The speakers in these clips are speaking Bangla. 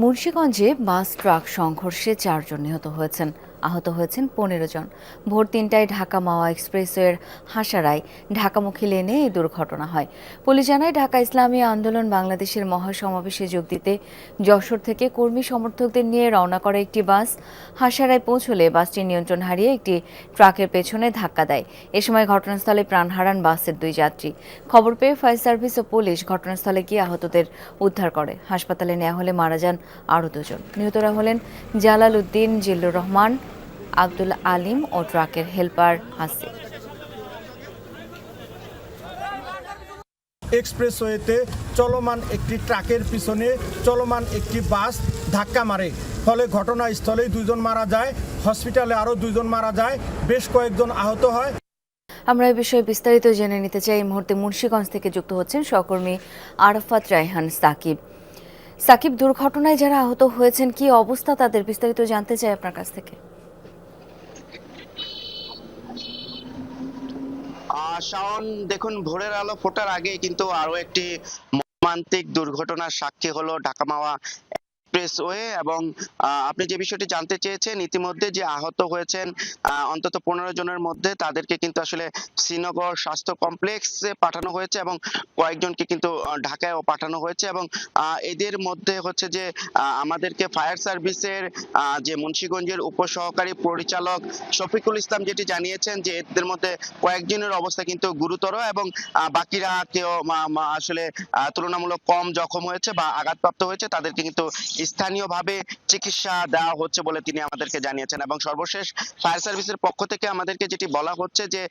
মুন্সীগঞ্জে বাস ট্রাক সংঘর্ষে চারজন নিহত হয়েছেন। আহত হয়েছেন পনেরো জন। ভোর তিনটায় ঢাকা মাওয়া এক্সপ্রেসওয়ের হাসারায় ঢাকামুখী লেনে এই দুর্ঘটনা হয়। পুলিশ জানায়, ঢাকা ইসলামী আন্দোলন বাংলাদেশের মহাসমাবেশে যোগ দিতে যশোর থেকে কর্মী সমর্থকদের নিয়ে রওনা করা একটি বাস। হাসারায় পৌঁছলে বাসটি নিয়ন্ত্রণ হারিয়ে একটি ট্রাকের পেছনে ধাক্কা দেয়। এ সময় ঘটনাস্থলে প্রাণ হারান বাসের দুই যাত্রী। খবর পেয়ে ফায়ার সার্ভিস ও পুলিশ ঘটনাস্থলে গিয়ে আহতদের উদ্ধার করে। হাসপাতালে নেওয়া হলে মারা যান আরও দুজন। নিহতরা হলেন জালাল উদ্দিন, জিল্লুর রহমান আব্দুল আলিম ও ট্রাকের হেল্পার হাসিব। এক্সপ্রেসওয়েতে চলমান একটি ট্রাকের পিছনে চলমান একটি বাস ধাক্কা মারে। ফলে ঘটনাস্থলেই দুজন মারা যায় হসপিটালে আরও দুজন মারা যায় বেশ কয়েকজন আহত হয়। আমরা এই বিষয়ে বিস্তারিত জেনে নিতে চাই। এই মুহূর্তে মুন্সীগঞ্জ থেকে যুক্ত হচ্ছেন সহকর্মী আরাফাত রায়হান সাকিব। সাকিব দুর্ঘটনায় যারা আহত হয়েছেন কি অবস্থা তাদের বিস্তারিত জানতে চাই আপনার কাছ থেকে। শাওন, দেখুন, ভোরের আলো ফোটার আগে কিন্তু আরও একটি মর্মান্তিক দুর্ঘটনার সাক্ষী হলো ঢাকা মাওয়া এক্সপ্রেসওয়ে এবং আপনি যে বিষয়টি জানতে চেয়েছেন, ইতিমধ্যে যে আহত হয়েছেন অন্তত পনেরো জনের মধ্যে তাদেরকে কিন্তু আসলে শ্রীনগর স্বাস্থ্য কমপ্লেক্সে পাঠানো হয়েছে এবং কয়েকজনকে কিন্তু ঢাকায়ও পাঠানো হয়েছে এবং এদের মধ্যে হচ্ছে যে আমাদেরকে ফায়ার সার্ভিসের যে মুন্সিগঞ্জের উপসহকারী পরিচালক শফিকুল ইসলাম যেটি জানিয়েছেন যে এদের মধ্যে কয়েকজনের অবস্থা কিন্তু গুরুতর এবং বাকিরা কেউ আসলে তুলনামূলক কম জখম হয়েছে বা আঘাতপ্রাপ্ত হয়েছে, তাদেরকে কিন্তু স্থানীয়ভাবে চিকিৎসা দেওয়া হচ্ছে বলে তিনি আমাদেরকে জানিয়েছেন এবং সর্বশেষ ফায়ার সার্ভিসের পক্ষ থেকে আমাদেরকে যেটি বলা হচ্ছে যে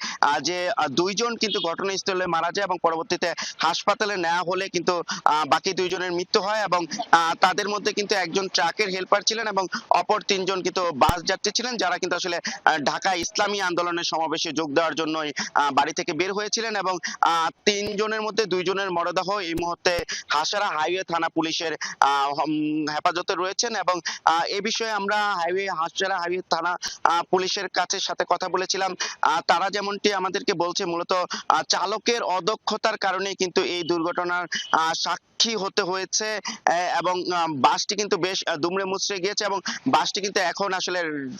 যে দুইজন কিন্তু ঘটনাস্থলে মারা যায় এবং পরবর্তীতে হাসপাতালে নেওয়া হলে কিন্তু বাকি দুইজনের মৃত্যু হয় এবং তাদের মধ্যে কিন্তু একজন ট্রাকের হেল্পার ছিলেন এবং অপর তিনজন কিন্তু বাস যাত্রী ছিলেন যারা কিন্তু আসলে ঢাকা ইসলামী আন্দোলনের সমাবেশে যোগ দেওয়ার জন্যই বাড়ি থেকে বের হয়েছিলেন এবং তিনজনের মধ্যে দুইজনের মরদেহ এই মুহূর্তে হাসারা হাইওয়ে থানা পুলিশের হেফাজতে রয়েছেন এবং এ বিষয়ে আমরা হাইওয়ে হাসারা হাইওয়ে থানা পুলিশের কাছে সাথে কথা বলেছিলাম। তারা যেমনটি আমাদেরকে বলছে, মূলত চালকের অদক্ষতার কারণে কিন্তু এই দুর্ঘটনার সাক্ষী হতে হয়েছে এবং বাসটি কিন্তু বেশ দুমড়ে মুচড়ে গিয়েছে এবং বাসটি কিন্তু এখন আসলে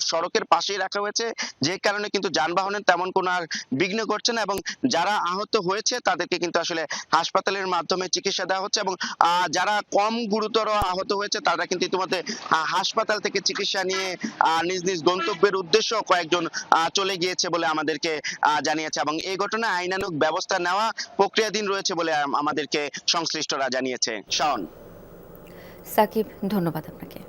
সড়কের পাশেই রাখা হয়েছে। যে কারণে কিন্তু যানবাহনের তেমন কোনো আর বিঘ্ন ঘটছে না এবং যারা আহত হয়েছে, তাদেরকে কিন্তু আসলে হাসপাতালের মাধ্যমে চিকিৎসা দেওয়া হচ্ছে এবং যারা কম গুরুতর আহত হয়েছে তারা কিন্তু ইতিমধ্যে হাসপাতাল থেকে চিকিৎসা নিয়ে নিজ নিজ গন্তব্যের উদ্দেশ্য কয়েকজন চলে গিয়েছে বলে আমাদেরকে জানিয়েছে এবং এই ঘটনায় আইনানুক ব্যবস্থা নেওয়া প্রক্রিয়াধীন রয়েছে বলে আমাদেরকে সংশ্লিষ্টরা জানিয়েছে। শাওন। সাকিব, ধন্যবাদ আপনাকে।